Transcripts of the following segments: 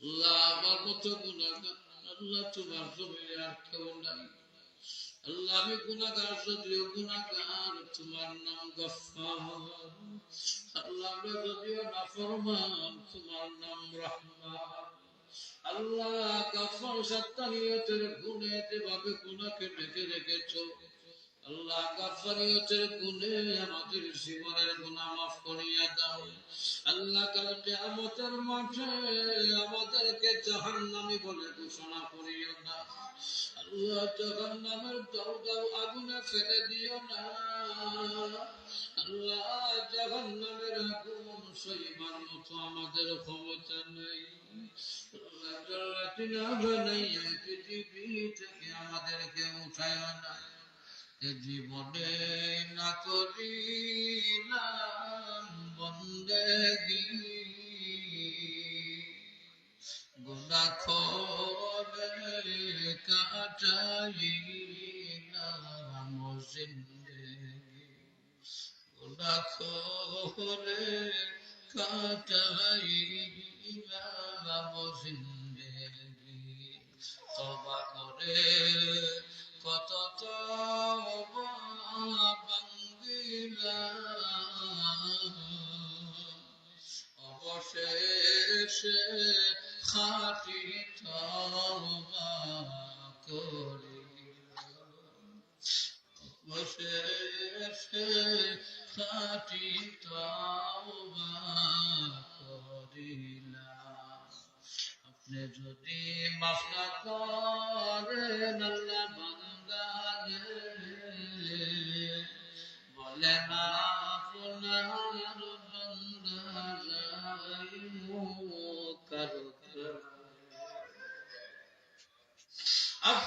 আল্লাহ, আমার মতো গুণাগার আল্লাহ তোমার জমিনে আর কেউ নাই। আল্লাহ, আমি গুণাগার যদিও গুণাগার তোমার নাম গফার আল্লাহ যদিও তোমার নাম রহমান। আল্লাহ সত্তানিয়তের গুণে যেভাবে গুণাকে রেখেছো আল্লাহ গাফারিয়তের গুণে আমাদের জীবনের গুনাহ মাফ করিয়া দাও। আল্লাহ মাঠে আমাদেরকে জাহান্নামী বলে ঘোষণা করিও না। আল্লাহ জাহান্নামের আগুনে ফেলে দিও না। আল্লাহ জাহান্নামের আগুন সইবার মতো আমাদের ক্ষমতা নেই। আল্লাহ পৃথিবী থেকে আমাদেরকে উঠায় না। জীবনে না করিলাম বন্দেগি গুনা খোলে কাটাইলাম জিন্দেগি গুনা খোলে কাটাইলাম জিন্দেগি তবা করে অবশেষে খাটি তবা করিলাম অবশেষে খাটি তবা করিলাম আপনি যদি মাফ না করেন, আল্লাহ বান্দারে বলে না।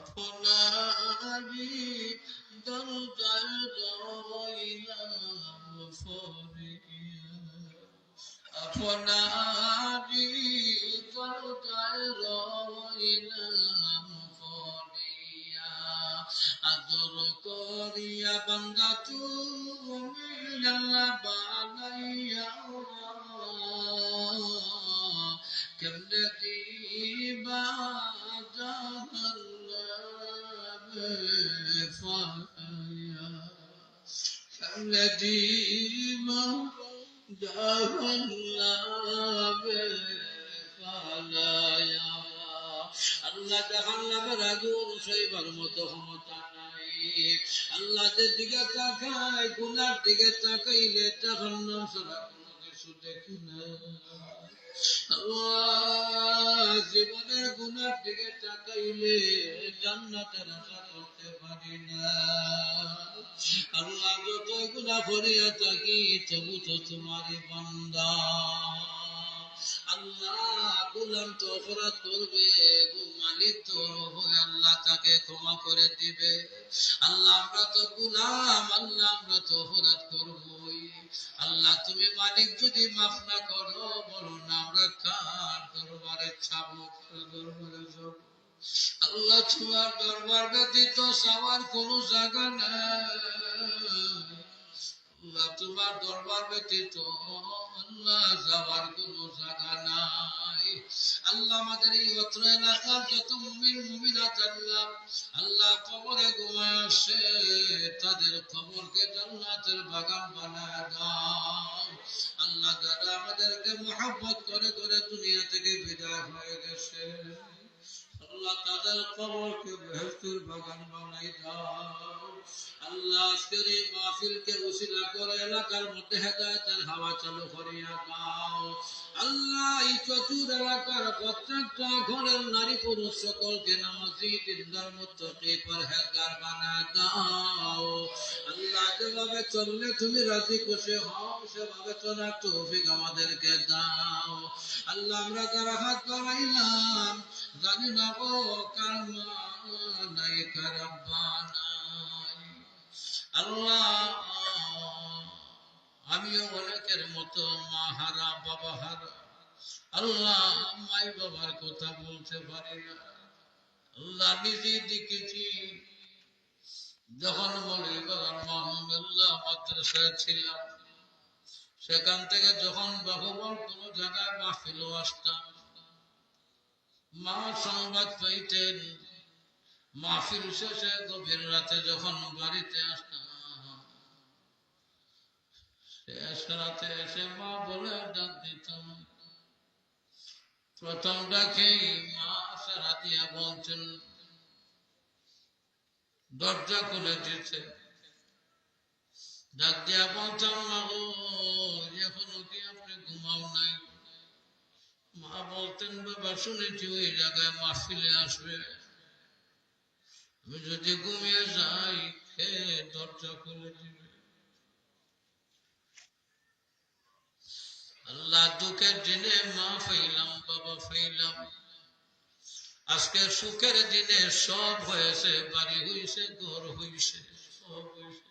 আপনারি দরজায় রইলাম ফরিয়া আপনারি দরজায় রইলাম ফরিয়া করিয়া বান্দা তুমি আল্লাহ দিবা জাহান্নামে ফালায়া আল্লাহ জাহান্নামের মতো ক্ষমতা নাই আল্লাহ যে দিকে তাকায় গুনার দিকে তাকাইলে জাহান্নাম ছাড়া কোনো দেখি করিয়া থাকি তবু তো তোমারই বান্দা। আল্লাহ গুলাম তো অপরাধ করবে মালিক তো আল্লাহ তাকে ক্ষমা করে দিবে। আল্লাহ, আমরা তো গুলাম, আল্লাহ, আমরা তো অপরাধ করবই। আল্লাহ, তুমি মালিক যদি মাফ না করো, বলো না, আমরা কার দরবারে ছাবো দরবারে যাব? আল্লাহ, তোমার দরবার ব্যতীত সবার কোনো জায়গা নেই। আল্লাহ দরবার ব্যতীত আল্লাহ যাওয়ার কোনো জায়গা নাই। আল্লাহ আমাদের এই অত্র এলাকার যত মুমিন, মুমিনাত আল্লাহ আল্লাহ কবরে ঘুমায় আসে, তাদের খবরকে জান্নাতের বাগান বানায় দাও। আল্লাহ যারা আমাদেরকে মোহাব্বত করে করে দুনিয়া থেকে বিদায় হয়ে গেছে। আল্লাহ তাদের কবরকে বেহেস্তের বাগান বানাই দাও। আল্লাহ আজকের এই মাহফিলকে উসিলা করে এলাকার মধ্যে হেদায়তের হাওয়া চালু করিয়া দাও। আল্লাহ এই চতুর এলাকার প্রত্যেকটা ঘরের নারী পুরুষ সকলকে নামাজি, দিনদার, মুত্তকি, পরহেজগার বানায় দাও। আল্লাহ যেভাবে চললে তুমি রাজি, খুশি হও, সেভাবে চলার তৌফিক আমাদেরকে দাও। আল্লাহ আমরা যারা হাত বাড়াইলাম জানি না গো কার নাই কার নাই আল্লাহ, আমিও অনেকের মতো বাবা আল্লাহ, মাই বাবার কথা বলতে পারি না। আল্লাহ নিজে দেখেছি যখন বলে মাদ্রাসায় ছিলাম। সেখান থেকে যখন বাহুবল কোন জায়গায় মাহফিল আসতাম। মা সংবাদ পাইতেন। শেষে গভীর রাতে যখন বাড়িতে আসতাম শেষ রাতে এসে মা বলে, ডাক দিতাম। প্রথম মা সারা দিয়া বলছেন দরজা খুলে দিতে ডাক দিয়া বলতাম, মা গো, এখনও কি আপনি ঘুমাও নাই? মা বলতেন, বাবা, শুনেছি ওই জায়গায় মাহফিলে আসবে। আমি যদি ঘুমিয়ে যাই, খেয়ে দরজা খুলে দিবে। আল্লাহ দুঃখের দিনে মা ফাইলাম, বাবা ফাইলাম। আজকে সুখের দিনে সব হয়েছে, বাড়ি হইছে, ঘর হইছে, সব হইছে।